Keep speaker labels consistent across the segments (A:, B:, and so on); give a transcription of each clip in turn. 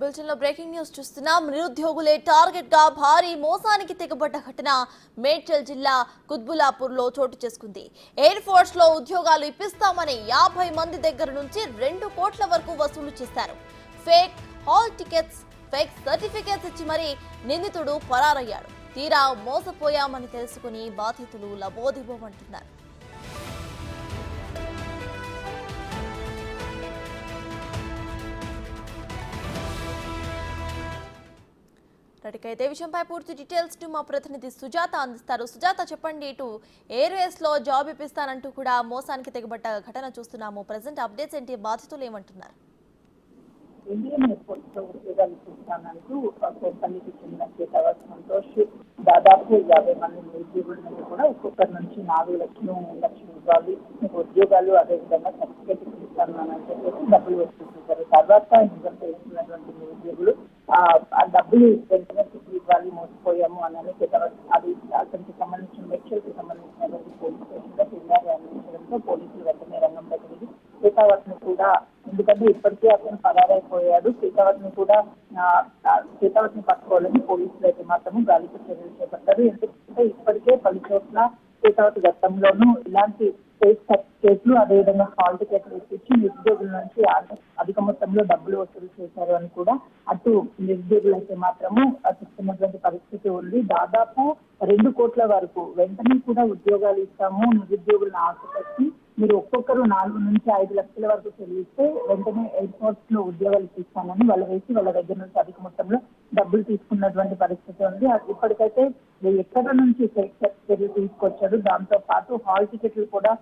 A: బులెటిన్లో breaking news చూస్తున్నాం నిరుద్యోగులే టార్గెట్గా భారీ మోసానికి తెగబడ్డ ఘటన మేడ్చల్ జిల్లా కుత్బులాపూర్లో చోటు చేసుకుంది. ఎయిర్ ఫోర్స్లో ఉద్యోగాలు ఇప్పిస్తామని యాభై మంది దగ్గర నుంచి రెండు కోట్ల వరకు వసూలు చేశారు. Fake hall tickets fake certificates ఇచ్చి మరీ నిందితుడు పరారయ్యాడు తీరా మోసపోయామని తెలుసుకుని బాధితులు లబోదిబోమంటున్నారు. ఇదే విషయంపై పూర్తి డీటెయిల్స్ టు మా ప్రతినిధి సుజాత అందిస్తారు. సుజాత చెప్పండి ఇటు ఎయిర్వేస్లో జాబ్ ఇప్పిస్తానంటూ కూడా మోసానికి తెగబడ్డ ఘటన చూస్తున్నాము. ప్రజెంట్ అప్డేట్స్ ఏంటి? బాధితులు ఏమంటున్నారు?
B: ఇండియన్ ఎయిర్పోర్ట్లో ఉద్యోగాలు చూస్తానంటూ కంపెనీకి చెందిన కేతవ సంతోష్ దాదాపు యాభై మంది నిరుద్యోగుల నుండి కూడా ఒక్కొక్కరి నుంచి నాలుగు లక్షలు మూడు లక్షలు ఇవ్వాలి ఉద్యోగాలు అదేవిధంగా సర్టిఫికేట్ ఇస్తాను చెప్పేసి డబ్బులు వసూలు తర్వాత నిజం తెలుస్తున్నటువంటి నిరుద్యోగులు ఆ డబ్బులు వెంటనే మోసపోయాము అని అని అది అతనికి సంబంధించిన మెక్షల్కి సంబంధించినటువంటి పోలీస్ స్టేషన్లో ఫిర్యాదు అందించడంతో పోలీసులు వెంటనే రంగంలో తిరిగి కేతావత్ని కూడా ఎందుకంటే ఇప్పటికే అతను పరారైపోయాడు. సీతావతిని కూడా ఆ, సీతావతిని పట్టుకోవాలని పోలీసులు అయితే మాత్రం గాలికి చర్యలు చేపట్టారు. ఎందుకంటే ఇప్పటికే పలు చోట్ల సీతావతి గతంలోనూ ఇలాంటి ఫేక్ సర్టిఫికేట్లు అదేవిధంగా హాల్ టికెట్లు ఇచ్చి నిరుద్యోగుల నుంచి అధిక మొత్తంలో డబ్బులు వసూలు చేశారు అని కూడా అటు నిరుద్యోగులైతే మాత్రము చెప్తున్నటువంటి పరిస్థితి ఉంది. దాదాపు రెండు కోట్ల వరకు వెంటనే కూడా ఉద్యోగాలు ఇస్తాము నిరుద్యోగులను ఆశపెట్టి మీరు ఒక్కొక్కరు నాలుగు నుంచి ఐదు లక్షల వరకు చెల్లిస్తే వెంటనే ఎయిర్పోర్ట్స్లో ఉద్యోగాలు ఇస్తానని వాళ్ళు వేసి వాళ్ళ దగ్గర నుంచి అధిక మొత్తంలో డబ్బులు తీసుకున్నటువంటి పరిస్థితి ఉంది. ఇప్పటికైతే ఎక్కడ నుంచి చర్యలు తీసుకొచ్చాడు దాంతో పాటు హాల్ టికెట్లు కూడా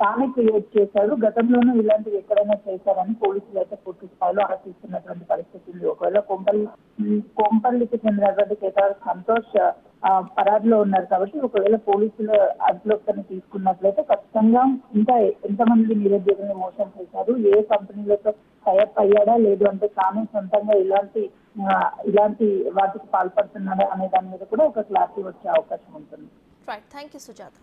B: తానే క్రియేట్ చేశాడు గతంలోనూ ఇలాంటివి ఎక్కడైనా చేశారని పోలీసులు అయితే పూర్తి స్థాయిలో ఆశిస్తున్నటువంటి పరిస్థితి ఉంది. ఒకవేళ కొంపల్లి కొంపల్లికి చెందినటువంటి కేటార్ సంతోష్ ఆ, ఉన్నారు కాబట్టి ఒకవేళ పోలీసులు అదుపులోకి తీసుకున్నట్లయితే ఖచ్చితంగా ఇంకా ఎంతమంది నిరుద్యోగులను మోసం చేశారు ఏ కంపెనీలతో టైప్ అయ్యాడా లేదు అంటే తాను సొంతంగా ఇలాంటి ఇలాంటి వాటికి పాల్పడుతున్నారా అనే దాని మీద కూడా ఒక క్లారిటీ వచ్చే అవకాశం ఉంటుంది.
A: Right thank you Sujatha